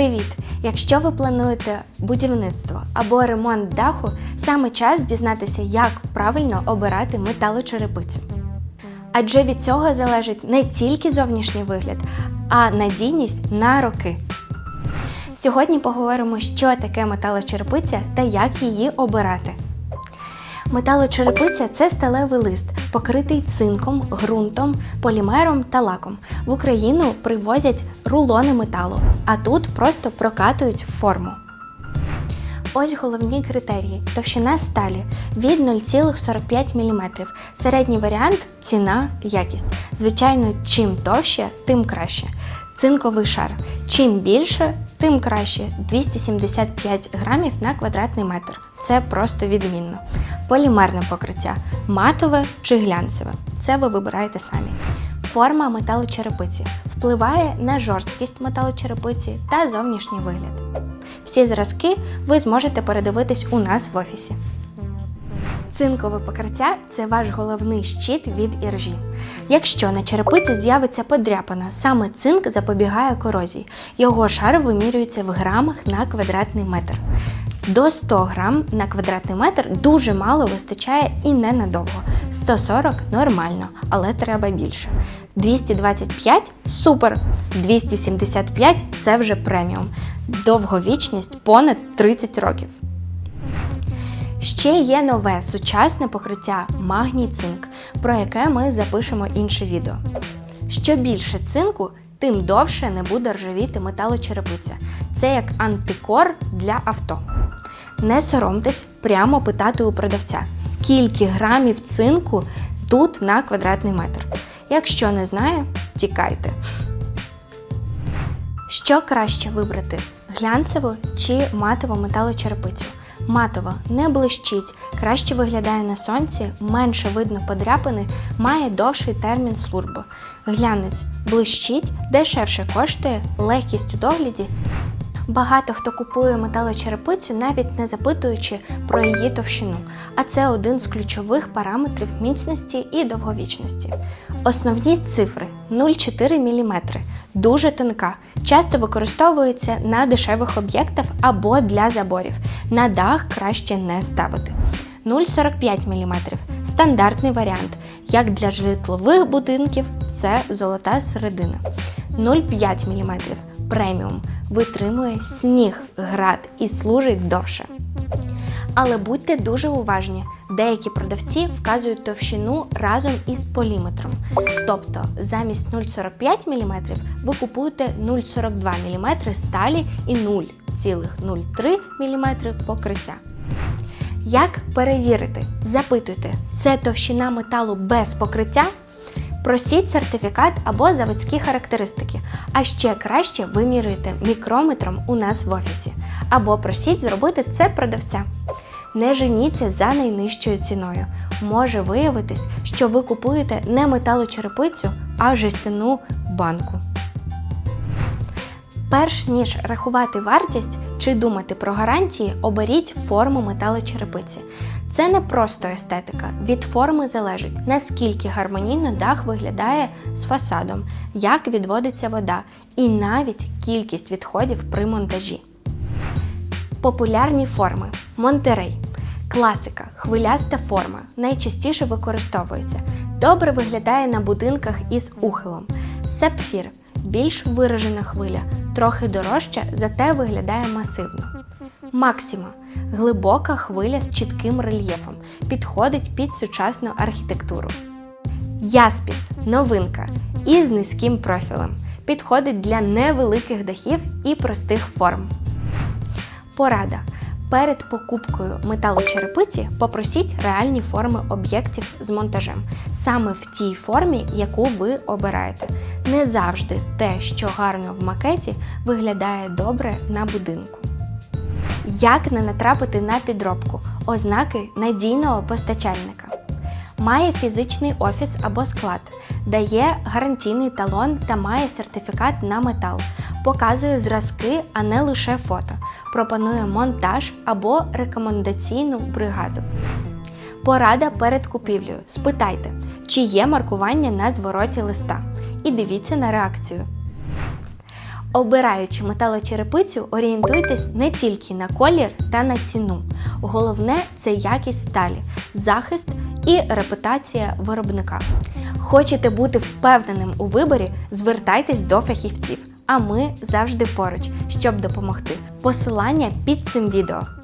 Привіт! Якщо ви плануєте будівництво або ремонт даху, саме час дізнатися, як правильно обирати металочерепицю. Адже від цього залежить не тільки зовнішній вигляд, а надійність на роки. Сьогодні поговоримо, що таке металочерепиця та як її обирати. Металочерепиця це сталевий лист, покритий цинком, ґрунтом, полімером та лаком. В Україну привозять рулони металу, а тут просто прокатують в форму. Ось головні критерії: товщина сталі від 0,45 мм. Середній варіант ціна, якість. Звичайно, чим товще, тим краще. Цинковий шар. Чим більше, тим краще 275 грамів на квадратний метр. Це просто відмінно. Полімерне покриття матове чи глянцеве. Це ви вибираєте самі. Форма металочерепиці впливає на жорсткість металочерепиці та зовнішній вигляд. Всі зразки ви зможете передивитись у нас в офісі. Цинкове покриття це ваш головний щит від іржі. Якщо на черепиці з'явиться подряпина, саме цинк запобігає корозії. Його шар вимірюється в грамах на квадратний метр. До 100 грам на квадратний метр дуже мало вистачає і ненадовго. 140 нормально, але треба більше. 225 супер. 275 це вже преміум. Довговічність понад 30 років. Ще є нове сучасне покриття магній цинк, про яке ми запишемо інше відео. Що більше цинку, тим довше не буде ржавіти металочерепиця. Це як антикор для авто. Не соромтесь прямо питати у продавця, скільки грамів цинку тут на квадратний метр. Якщо не знає, тікайте. Що краще вибрати: глянцеву чи матову металочерепицю? Матова не блищить, краще виглядає на сонці, менше видно подряпини, має довший термін служби. Глянець блищить, дешевше коштує, легкість у догляді. Багато хто купує металочерепицю, навіть не запитуючи про її товщину, а це один з ключових параметрів міцності і довговічності. Основні цифри 0,4 мм, дуже тонка, часто використовується на дешевих об'єктах або для заборів. На дах краще не ставити. 0,45 мм стандартний варіант. Як для житлових будинків, це золота середина. 0,5 мм преміум витримує сніг, град і служить довше. Але будьте дуже уважні, деякі продавці вказують товщину разом із поліметром. Тобто замість 0,45 мм ви купуєте 0,42 мм сталі і 0,03 мм покриття. Як перевірити? Запитуйте, це товщина металу без покриття? Просіть сертифікат або заводські характеристики, а ще краще вимірюйте мікрометром у нас в офісі. Або просіть зробити це продавця. Не женіться за найнижчою ціною. Може виявитись, що ви купуєте не металочерепицю, а жестяну банку. Перш ніж рахувати вартість чи думати про гарантії, оберіть форму металочерепиці. Це не просто естетика. Від форми залежить, наскільки гармонійно дах виглядає з фасадом, як відводиться вода, і навіть кількість відходів при монтажі. Популярні форми Монтерей. Класика, хвиляста форма, найчастіше використовується. Добре виглядає на будинках із ухилом. Сапфір більш виражена хвиля, трохи дорожча, зате виглядає масивно. Максима глибока хвиля з чітким рельєфом, підходить під сучасну архітектуру. Яспіс новинка із низьким профілем. Підходить для невеликих дахів і простих форм. Порада. Перед покупкою металочерепиці попросіть реальні форми об'єктів з монтажем, саме в тій формі, яку ви обираєте. Не завжди те, що гарно в макеті, виглядає добре на будинку. Як не натрапити на підробку, ознаки надійного постачальника. Має фізичний офіс або склад, дає гарантійний талон та має сертифікат на метал, показує зразки, а не лише фото, пропонує монтаж або рекомендаційну бригаду. Порада перед купівлею. Спитайте, чи є маркування на звороті листа, і дивіться на реакцію. Обираючи металочерепицю, орієнтуйтесь не тільки на колір та на ціну. Головне це якість сталі, захист і репутація виробника. Хочете бути впевненим у виборі, звертайтесь до фахівців, а ми завжди поруч, щоб допомогти. Посилання під цим відео.